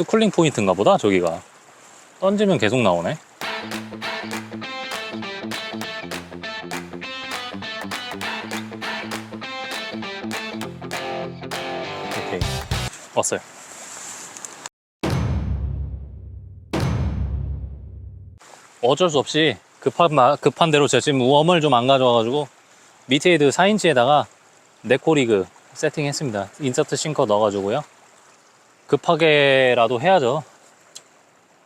스쿨링 포인트인가 보다 저기가 던지면 계속 나오네 오케이 왔어요 어쩔 수 없이 급한, 마- 급한 대로 제가 지금 웜을 좀 안 가져와가지고 미테이드 4인치에다가 네코리그 세팅했습니다. 인서트 싱커 넣어가지고요. 급하게라도 해야죠.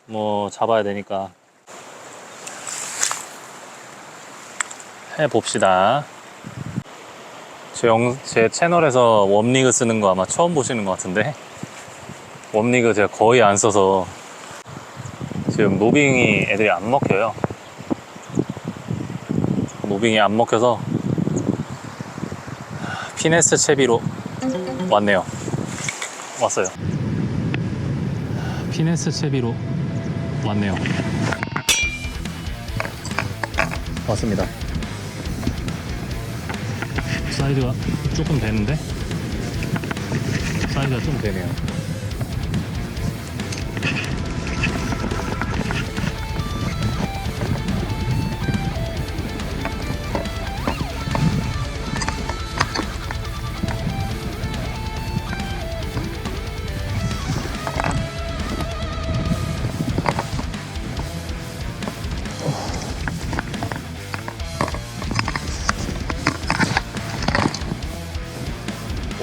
뭐 잡아야 되니까 해봅시다. 제, 영, 제 채널에서 웜리그 쓰는 거 아마 처음 보시는 것 같은데 웜리그 제가 거의 안 써서 지금 무빙이 애들이 안 먹혀요. 무빙이 안 먹혀서 피네스 채비로 왔네요. 왔어요. 피네스 채비로 왔네요. 왔습니다. 사이즈가 조금 되는데 사이즈가 좀 되네요.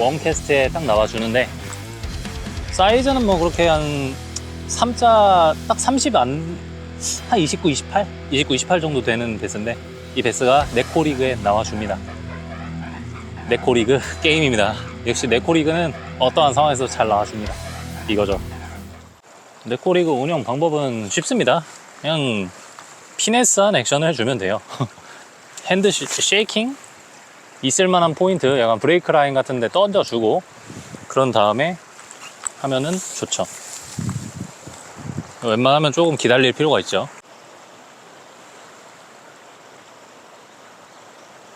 웜캐스트에 딱 나와주는데 사이즈는 뭐 그렇게 한 3자 딱 30 안, 한 29, 28? 29, 28 정도 되는 베스인데 이 베스가 네코리그에 나와줍니다. 네코리그 게임입니다. 역시 네코리그는 어떠한 상황에서 잘 나와줍니다. 이거죠. 네코리그 운영 방법은 쉽습니다. 그냥 피네스한 액션을 해주면 돼요. 핸드 쉐- 쉐이킹? 있을만한 포인트, 약간 브레이크 라인 같은 데 던져주고 그런 다음에 하면은 좋죠. 웬만하면 조금 기다릴 필요가 있죠.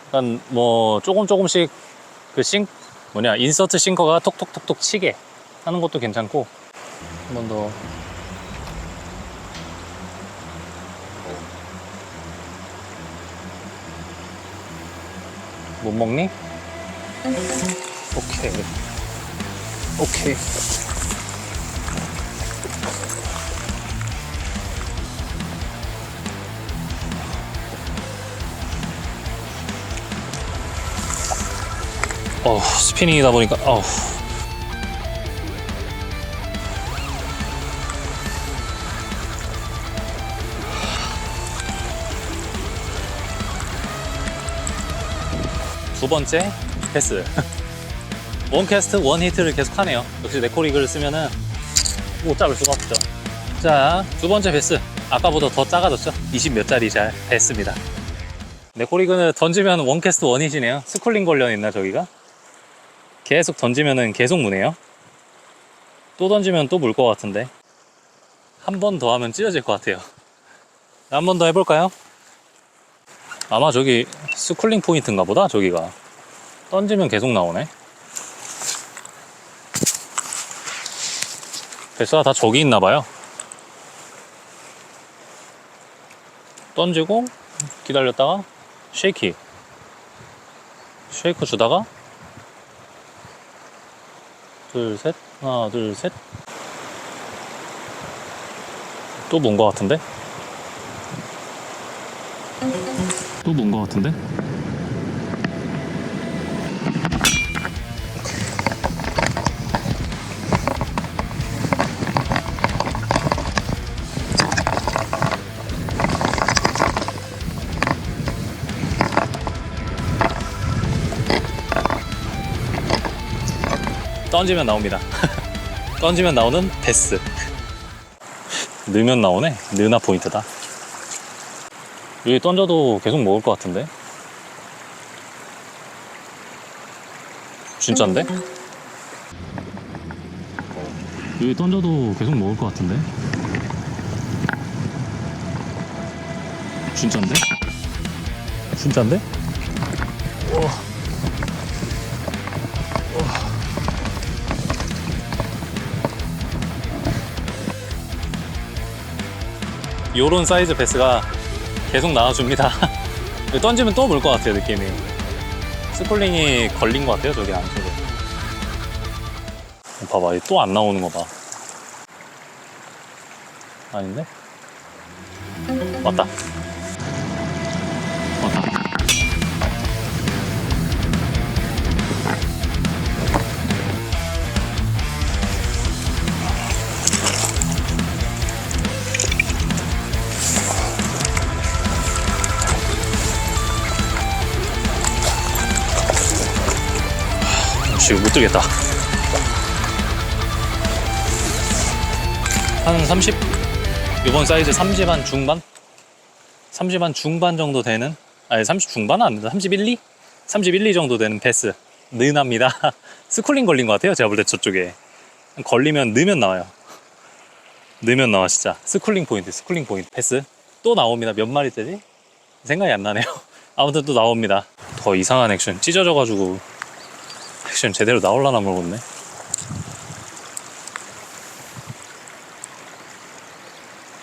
약간 뭐 조금 조금씩 그 싱, 뭐냐, 인서트 싱커가 톡톡톡톡 치게 하는 것도 괜찮고 한 번 더. 못 먹니? 오케이. 오케이. 어, 스피닝이다 보니까, 어우. 두 번째 패스. 원 캐스트 원 히트를 계속 하네요. 역시 네코리그를 쓰면은 못 잡을 수가 없죠. 자, 두 번째 패스. 아까보다 더 작아졌죠? 20 몇 짜리 잘 됐습니다. 네코리그는 던지면 원 캐스트 원 hit이네요. 스쿨링 관련 있나 저기가? 계속 던지면은 계속 무네요. 또 던지면 또 물 것 같은데. 한 번 더 하면 찢어질 것 같아요. 한 번 더 해볼까요? 아마 저기 스쿨링 포인트인가 보다 저기가. 던지면 계속 나오네. 베스가 다 저기 있나 봐요. 던지고 기다렸다가 쉐이키 쉐이크 주다가 둘 셋. 하나 둘 셋. 또 뭔 거 같은데 또뭔거 같은데? 던지면 나옵니다. 던지면 나오는 베스. 넣으면 나오네. 느나 포인트다. 여기 던져도 계속 먹을 것 같은데? 진짠데? 여기 던져도 계속 먹을 것 같은데? 진짠데? 진짠데? 우와. 요런 사이즈 베스가 계속 나와줍니다. 던지면 또 물 것 같아요, 느낌이. 스플링이 걸린 것 같아요, 저기 안쪽에. 봐봐, 또 안 나오는 거 봐. 아닌데? 왔다. 지금 못 들겠다. 한 30, 이번 사이즈 30 한 중반? 30 한 중반 정도 되는? 아니, 30 중반은 안 된다. 31, 2? 31, 2 정도 되는 패스. 느납니다. 스쿨링 걸린 것 같아요. 제가 볼 때 저쪽에. 걸리면, 넣으면 나와요. 넣으면 나와, 진짜. 스쿨링 포인트, 스쿨링 포인트. 패스. 또 나옵니다. 몇 마리째지? 생각이 안 나네요. 아무튼 또 나옵니다. 더 이상한 액션. 찢어져 가지고 액션 제대로 나올라나 모르겠네.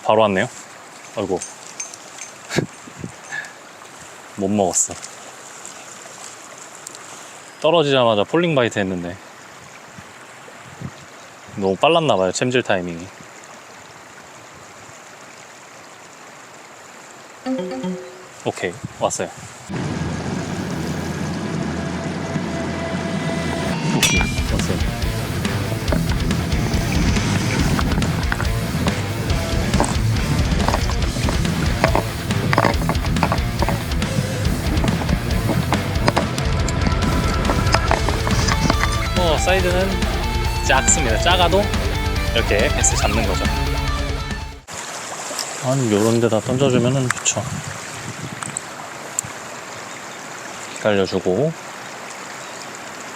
바로 왔네요. 아이고. 못 먹었어. 떨어지자마자 폴링 바이트 했는데. 너무 빨랐나봐요, 챔질 타이밍이. 오케이, 왔어요. 사이드는 작습니다. 작아도 이렇게 패스 잡는 거죠. 한 요런 데다 던져주면은 좋죠. 기다려주고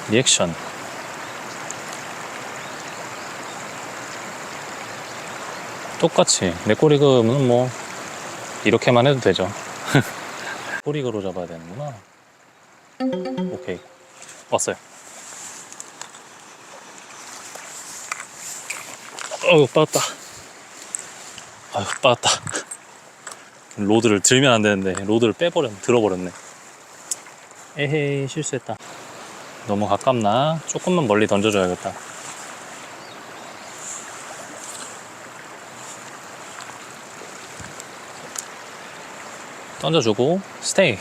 리액션 똑같이 네꼬리그는 뭐 이렇게만 해도 되죠. 꼬리그로 잡아야 되는구나. 오케이 왔어요. 어우 빠졌다. 아유 빠졌다. 로드를 들면 안 되는데 로드를 빼버렸네 들어버렸네. 에헤이 실수했다. 너무 가깝나? 조금만 멀리 던져줘야겠다. 던져주고 스테이.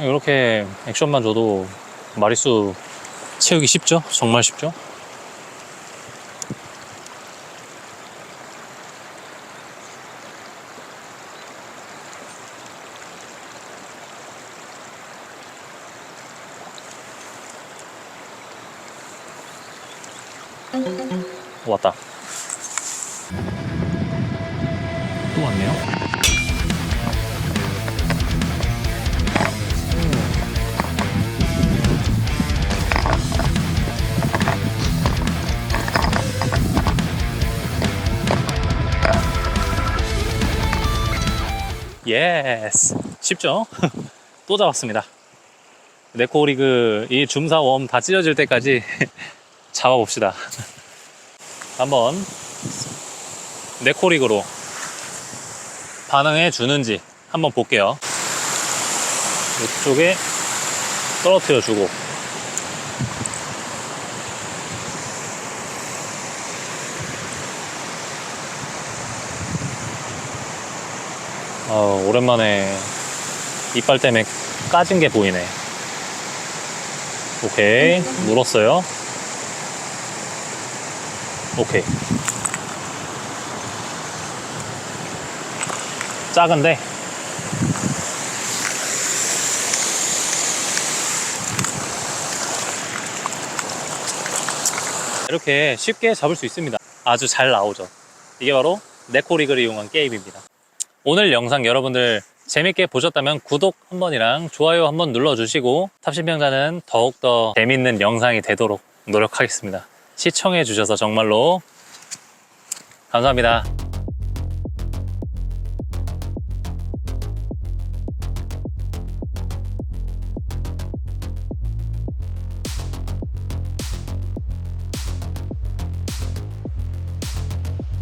이렇게 액션만 줘도 마리수 채우기 쉽죠? 정말 쉽죠 왔다. 또 왔네요. 예스. 쉽죠? 또 잡았습니다. 네코리그 이 줌사 웜 다 찢어질 때까지 잡아봅시다. 한번 네코릭으로 반응해 주는지 한번 볼게요. 이쪽에 떨어뜨려 주고 어, 오랜만에 이빨 때문에 까진 게 보이네. 오케이, 물었어요. 오케이. 작은데 이렇게 쉽게 잡을 수 있습니다. 아주 잘 나오죠. 이게 바로 네코리그를 이용한 게임입니다. 오늘 영상 여러분들 재밌게 보셨다면 구독 한 번이랑 좋아요 한 번 눌러주시고 탑신평자는 더욱더 재밌는 영상이 되도록 노력하겠습니다. 시청해 주셔서 정말로 감사합니다.